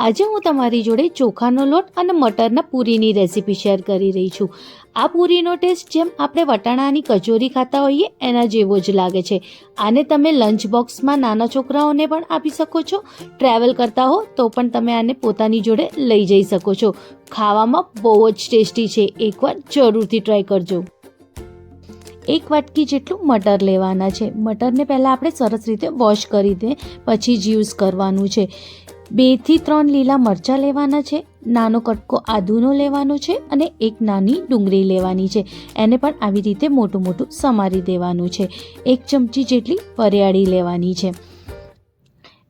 આજે હું તમારી જોડે ચોખાનો લોટ અને મટરના પૂરીની રેસીપી શેર કરી રહી છું. આ પૂરીનો ટેસ્ટ જેમ આપણે વટાણાની કચોરી ખાતા હોઈએ, એના જેવો જ લાગે છે. આને તમે લંચ બોક્સમાં નાના છોકરાઓને પણ આપી શકો છો. ટ્રાવેલ કરતા હો, તો પણ તમે આને પોતાની જોડે લઈ જઈ શકો છો. ખાવામાં બહુ જ ટેસ્ટી છે. એકવાર જરૂરથી ટ્રાય કરજો. એક વાટકી જેટલું મટર લેવાના છે. મટરને પહેલાં આપણે સરસ રીતે વોશ કરી દે, પછી જ યુઝ કરવાનું છે. બેથી ત્રણ લીલા મરચાં લેવાના છે, નાનો કટકો આદુનો લેવાનો છે અને એક નાની ડુંગળી લેવાની છે. એને પણ આવી રીતે મોટું મોટું સમારી દેવાનું છે. એક ચમચી જેટલી વરિયાળી લેવાની છે.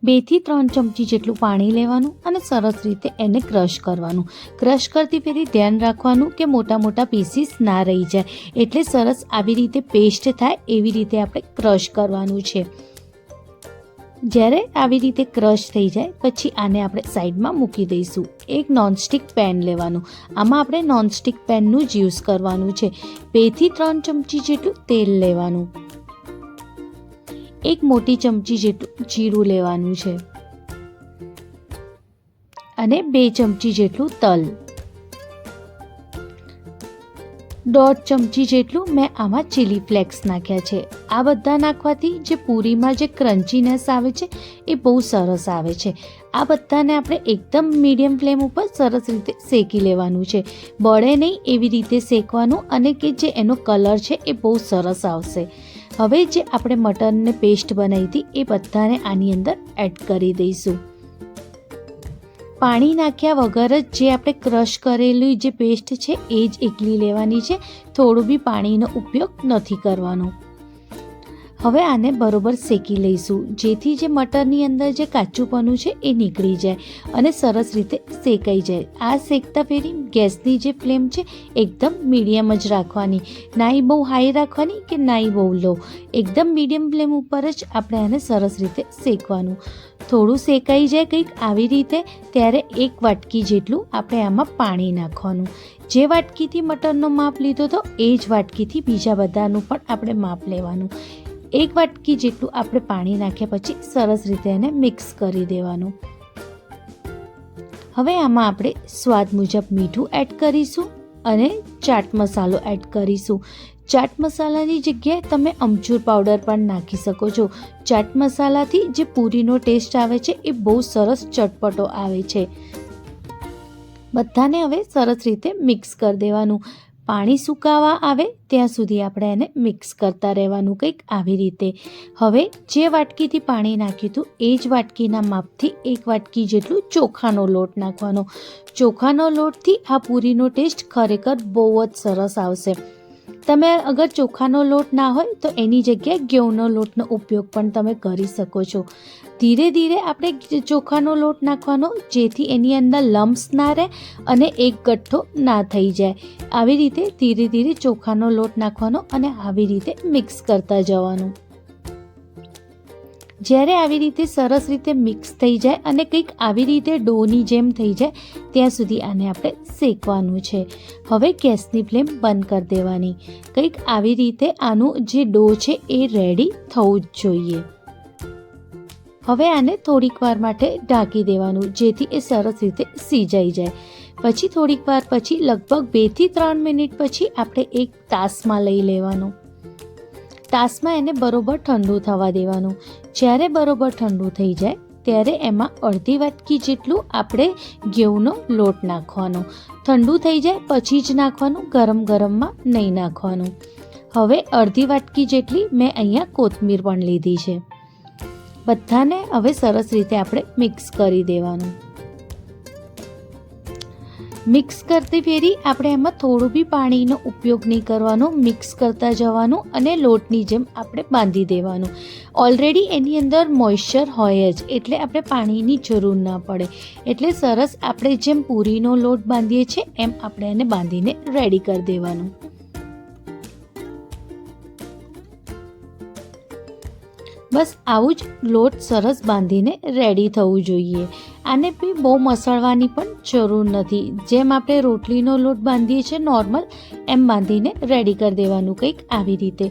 બેથી ત્રણ ચમચી જેટલું પાણી લેવાનું અને સરસ રીતે એને ક્રશ કરવાનું. ક્રશ કરતી ફેરી ધ્યાન રાખવાનું કે મોટા મોટા પીસીસ ના રહી જાય. એટલે સરસ આવી રીતે પેસ્ટ થાય એવી રીતે આપણે ક્રશ કરવાનું છે. જ્યારે આવી રીતે ક્રશ થઈ જાય, પછી આને આપણે સાઈડમાં મૂકી દઈશું. એક નોનસ્ટિક પેન લેવાનું. આમાં આપણે નોનસ્ટિક પેનનું જ યુઝ કરવાનું છે. બેથી ત્રણ ચમચી જેટલું તેલ લેવાનું. એક મોટી ચમચી જેટલું જીરું લેવાનું છે. અને બે ચમચી જેટલું તલ. દોઢ ચમચી જેટલું મેં આમાં ચીલી ફ્લેક્સ નાખ્યા છે. આ બધા નાખવાથી જે પૂરીમાં જે ક્રન્ચીનેસ આવે છે, એ બહુ સરસ આવે છે. આ બધાને આપણે એકદમ મીડિયમ ફ્લેમ ઉપર સરસ રીતે શેકી લેવાનું છે. બળે નહીં એવી રીતે શેકવાનું અને કે જે એનો કલર છે, એ બહુ સરસ આવશે. હવે જે આપણે મટનને પેસ્ટ બનાવી હતી, એ બધાને આની અંદર એડ કરી દઈશું. પાણી નાખ્યા વગર જ જે આપણે ક્રશ કરેલી જે પેસ્ટ છે એ જ એકલી લેવાની છે. થોડું બી પાણીનો ઉપયોગ નથી કરવાનો. હવે આને બરોબર શેકી લઈશું. જેથી જે મટરની અંદર જે કાચુંપનું છે એ નીકળી જાય અને સરસ રીતે શેકાઈ જાય. આ શેકતા ફેરી ગેસની જે ફ્લેમ છે એકદમ મીડિયમ જ રાખવાની. નાઈ બહુ હાઈ રાખવાની કે નાઈ બહુ લો? એકદમ મીડિયમ ફ્લેમ ઉપર જ આપણે આને સરસ રીતે શેકવાનું. થોડું શેકાઈ જાય કંઈક આવી રીતે, ત્યારે એક વાટકી જેટલું આપણે આમાં પાણી નાખવાનું. જે વાટકીથી મટરનો માપ લીધો હતો એ જ વાટકીથી બીજા બધાનું પણ આપણે માપ લેવાનું. એક વાટકી જેટલું આપણે પાણી નાખ્યા પછી સરસ રીતે એને મિક્સ કરી દેવાનું. હવે આમાં આપણે સ્વાદ મુજબ મીઠું એડ કરીશું અને ચાટ મસાલો એડ કરીશું. ચાટ મસાલાની જગ્યાએ તમે અમચૂર પાવડર પણ નાખી શકો છો. ચાટ મસાલાથી જે પૂરીનો ટેસ્ટ આવે છે એ બહુ સરસ ચટપટો આવે છે. બધાને હવે સરસ રીતે મિક્સ કરી દેવાનું. પાણી સુકાવા આવે, ત્યાં સુધી આપણે એને મિક્સ કરતા રહેવાનું કંઈક આવી રીતે. હવે જે વાટકીથી પાણી નાખ્યું હતું, એ જ વાટકીના માપથી એક વાટકી જેટલું ચોખાનો લોટ નાખવાનો. ચોખાનો લોટથી આ પૂરીનો ટેસ્ટ ખરેખર બહુ જ સરસ આવશે. તમે અગર ચોખાનો લોટ ના હોય તો એની જગ્યાએ ઘઉંનો લોટનો ઉપયોગ પણ તમે કરી શકો છો. ધીરે ધીરે આપણે ચોખાનો લોટ નાખવાનો, જેથી એની અંદર લમ્સ ના રહે અને એક ગઠ્ઠો ના થઈ જાય. આવી રીતે ધીરે ધીરે ચોખાનો લોટ નાખવાનો અને આવી રીતે મિક્સ કરતા જવાનું. જ્યારે આવી રીતે સરસ રીતે મિક્સ થઈ જાય અને કંઈક આવી રીતે ડોની જેમ થઈ જાય, ત્યાં સુધી આને આપણે શેકવાનું છે. હવે ગેસની ફ્લેમ બંધ કરી દેવાની. કંઈક આવી રીતે આનું જે ડો છે એ રેડી થવું જ જોઈએ. હવે આને થોડીક વાર માટે ઢાંકી દેવાનું, જેથી એ સરસ રીતે સીજાઈ જાય. પછી થોડીક વાર પછી, લગભગ બેથી ત્રણ મિનિટ પછી, આપણે એક તાસમાં લઈ લેવાનું. તાસમાં એને બરોબર ઠંડુ થવા દેવાનું. જ્યારે બરોબર ઠંડુ થઈ જાય, ત્યારે એમાં અડધી વાટકી જેટલું આપણે ઘઉંનો લોટ નાખવાનો. ઠંડુ થઈ જાય પછી જ નાખવાનું ગરમ ગરમમાં નહીં નાખવાનું. હવે અડધી વાટકી જેટલી મેં અહીંયા કોથમીર પણ લીધી છે. બધાને હવે સરસ રીતે આપણે મિક્સ કરી દેવાનું. મિક્સ કરતી ફેરી આપણે એમાં થોડું બી પાણીનો ઉપયોગ નહીં કરવાનો, મિક્સ કરતા જવાનું અને લોટની જેમ આપણે બાંધી દેવાનું. ઓલરેડી એની અંદર મોઇશ્ચર હોય જ, એટલે આપણે પાણીની જરૂર ના પડે. એટલે સરસ આપણે જેમ પૂરીનો લોટ બાંધીએ છીએ, એમ આપણે એને બાંધીને રેડી કરી દેવાનું. બસ આવું જ લોટ સરસ બાંધીને રેડી થવું જોઈએ. આને બી બહુ મસળવાની પણ જરૂર નથી. જેમ આપણે રોટલીનો લોટ બાંધીએ છીએ નોર્મલ, એમ બાંધીને રેડી કરી દેવાનું કંઈક આવી રીતે.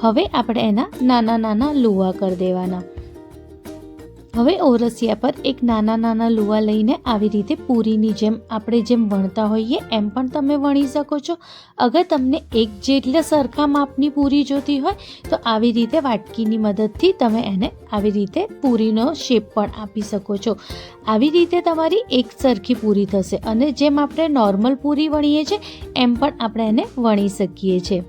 હવે આપણે એના નાના નાના લુવા કરી દેવાના. હવે ઓરસિયા પર એક નાના નાના લુવા લઈને આવી રીતે પૂરીની જેમ આપણે જેમ વણતા હોઈએ એમ પણ તમે વણી શકો છો. અગર તમને એક જેટલા સરખા માપની પૂરી જોતી હોય, તો આવી રીતે વાટકીની મદદથી તમે એને આવી રીતે પૂરીનો શેપ પણ આપી શકો છો. આવી રીતે તમારી એક સરખી પૂરી થશે અને જેમ આપણે નોર્મલ પૂરી વણીએ છીએ, એમ પણ આપણે એને વણી શકીએ છીએ.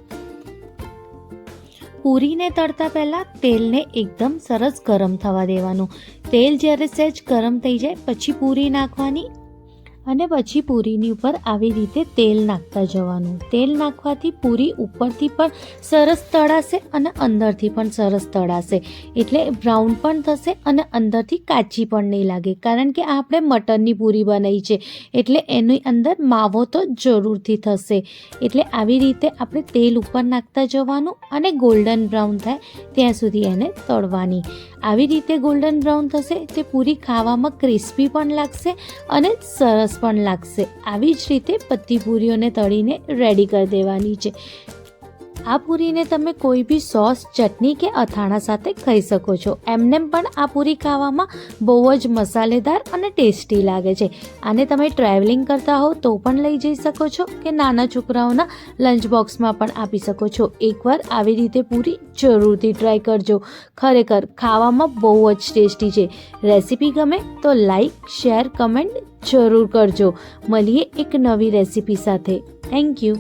પૂરીને તળતા પહેલાં તેલને એકદમ સરસ ગરમ થવા દેવાનું. તેલ જ્યારે સહેજ ગરમ થઈ જાય, પછી પૂરી નાખવાની અને પછી પૂરીની ઉપર આવી રીતે તેલ નાખતા જવાનું. તેલ નાખવાથી પૂરી ઉપરથી પણ સરસ તળાશે અને અંદરથી પણ સરસ તળાશે. એટલે બ્રાઉન પણ થશે અને અંદરથી કાચી પણ નહીં લાગે. કારણ કે આપણે મટનની પૂરી બનાવી છે. એટલે એની અંદર માવો તો જરૂરથી થશે. એટલે આવી રીતે આપણે તેલ ઉપર નાખતા જવાનું અને ગોલ્ડન બ્રાઉન થાય ત્યાં સુધી એને તળવાની. આવી રીતે ગોલ્ડન બ્રાઉન થશે, તે પૂરી ખાવામાં ક્રિસ્પી પણ લાગશે અને સરસ પણ લાગશે. આવી જ રીતે પત્તી પૂરીઓને તળીને રેડી કરી દેવાની છે. આ પૂરીને તમે કોઈ બી સોસ, ચટણી કે અથાણા સાથે ખાઈ શકો છો. એમનેમ પણ આ પૂરી ખાવામાં બહુ જ મસાલેદાર અને ટેસ્ટી લાગે છે. આને તમે ટ્રાવેલિંગ કરતા હો તો પણ લઈ જઈ શકો છો કે નાના છોકરાઓના લંચ બોક્સમાં પણ આપી શકો છો. એકવાર આવી રીતે પૂરી જરૂરથી ટ્રાય કરજો. ખરેખર ખાવામાં બહુ જ ટેસ્ટી છે. રેસીપી ગમે તો લાઈક, શેર, કમેન્ટ જરૂર કરજો. મળીએ એક નવી રેસીપી સાથે. Thank you.